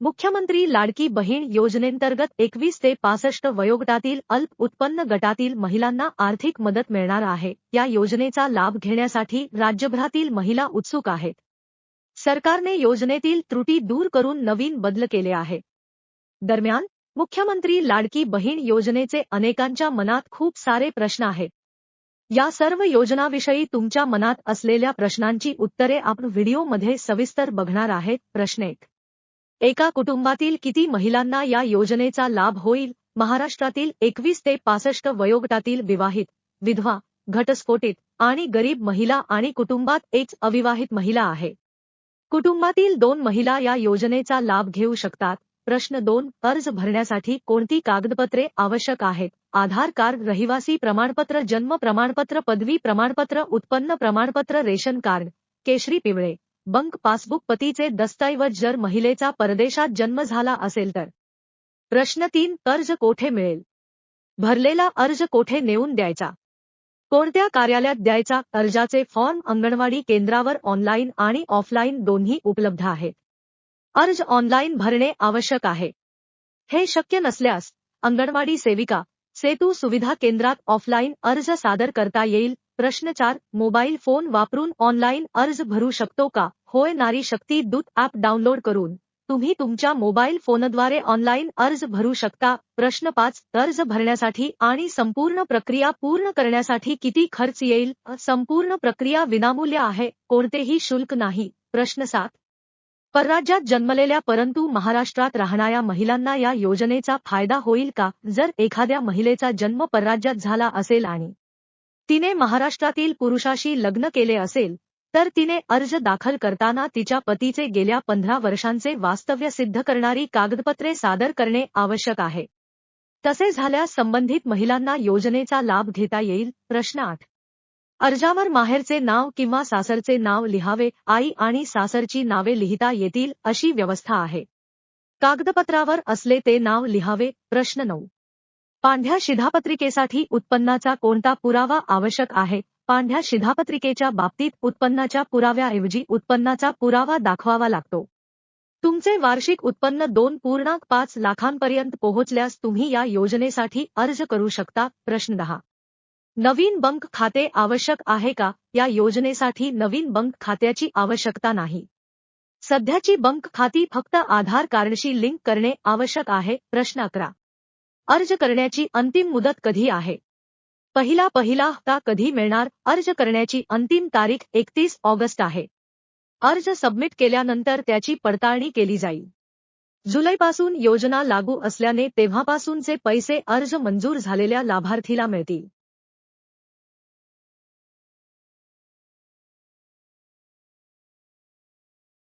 मुख्यमंत्री लाडकी बहीण योजनेंतर्गत एकवीस ते पासष्ट वयोगटातील अल्प उत्पन्न गटातील महिलांना आर्थिक मदत मिळणार आहे. या योजनेचा लाभ घेण्यासाठी राज्यभरातील महिला उत्सुक आहेत. सरकारने योजनेतील त्रुटी दूर करून नवीन बदल केले आहे. दरम्यान मुख्यमंत्री लाडकी बहीण योजनेचे अनेकांच्या मनात खूप सारे प्रश्न आहेत. या सर्व योजनाविषयी तुमच्या मनात असलेल्या प्रश्नांची उत्तरे आपण व्हिडिओमध्ये सविस्तर बघणार आहेत. प्रश्न एक एका कुटुंबातील किती महिलांना या योजनेचा लाभ होईल? महाराष्ट्रातील एकवीस ते पासष्ट वयोगटातील विवाहित विधवा घटस्फोटित आणि गरीब महिला आणि कुटुंबात एक अविवाहित महिला आहे. कुटुंबातील दोन महिला या योजनेचा लाभ घेऊ शकतात. प्रश्न दोन अर्ज भरण्यासाठी कोणती कागदपत्रे आवश्यक आहेत? आधार कार्ड रहिवासी प्रमाणपत्र जन्म प्रमाणपत्र पदवी प्रमाणपत्र उत्पन्न प्रमाणपत्र रेशन कार्ड केशरी पिवळे. बंक पासबुक पतीचे दस्तऐवज जर महिलेचा परदेशात जन्म झाला असेल तर. प्रश्न तीन कर्ज कोठे मिळेल? भरलेला अर्ज कोठे नेऊन द्यायचा? कोणत्या कार्यालयात द्यायचा? अर्जाचे फॉर्म अंगणवाडी केंद्रावर ऑनलाईन आणि ऑफलाईन दोन्ही उपलब्ध आहेत. अर्ज ऑनलाईन भरणे आवश्यक आहे. हे शक्य नसल्यास अंगणवाडी सेविका सेतू सुविधा केंद्रात ऑफलाईन अर्ज सादर करता येईल प्रश्न चार मोबाईल फोन वापरून ऑनलाईन अर्ज भरू शकतो का? होय नारी शक्ती दूत ॲप डाउनलोड करून. तुम्ही तुमच्या मोबाईल फोनद्वारे ऑनलाईन अर्ज भरू शकता. प्रश्न पाच अर्ज भरण्यासाठी आणि संपूर्ण प्रक्रिया पूर्ण करण्यासाठी किती खर्च येईल? संपूर्ण प्रक्रिया विनामूल्य आहे कोणतेही शुल्क नाही. प्रश्न सात परराज्यात जन्मलेल्या परंतु महाराष्ट्रात राहणाऱ्या महिलांना या योजनेचा फायदा होईल का? जर एखाद्या महिलेचा जन्म परराज्यात झाला असेल आणि तिने महाराष्ट्रातील पुरुषाशी लग्न केले असेल तर तिने अर्ज दाखल करताना तिच्या पतीचे गेल्या पंधरा वर्षांचे वास्तव्य सिद्ध करणारी कागदपत्रे सादर करणे आवश्यक आहे. तसे झाल्यास संबंधित महिलांना योजनेचा लाभ घेता येईल? प्रश्न आठ. अर्जावर माहेरचे नाव किंवा सासरचे नाव लिहावे आई आणि सासरची नावे लिहिता येतील अशी व्यवस्था आहे. कागदपत्रावर असले ते नाव लिहावे? प्रश्न नऊ. पांढ्या शिधापत्रिकेसाठी उत्पन्नाचा कोणता पुरावा आवश्यक आहे? पांढ्या शिधापत्रिकेच्या बाबतीत उत्पन्नाच्या पुराव्याऐवजी उत्पन्नाचा पुरावा दाखवावा लागतो. तुमचे वार्षिक उत्पन्न दोन पूर्णांक पाच लाखांपर्यंत पोहोचल्यास तुम्ही या योजनेसाठी अर्ज करू शकता. प्रश्न दहा. नवीन बंक खाते आवश्यक आहे का? या योजनेसाठी नवीन बंक खात्याची आवश्यकता नाही. सध्याची बंक खाती फक्त आधार कार्डशी लिंक करणे आवश्यक आहे. प्रश्न अकरा. अर्ज करण्याची अंतिम मुदत कधी आहे? पहिला पहिला हप्ता कधी मिळणार? अर्ज करण्याची अंतिम तारीख एकतीस ऑगस्ट आहे. अर्ज सबमिट केल्यानंतर त्याची पडताळणी केली जाईल. जुलैपासून योजना लागू असल्याने तेव्हापासूनचे पैसे अर्ज मंजूर झालेल्या लाभार्थीला मिळतील.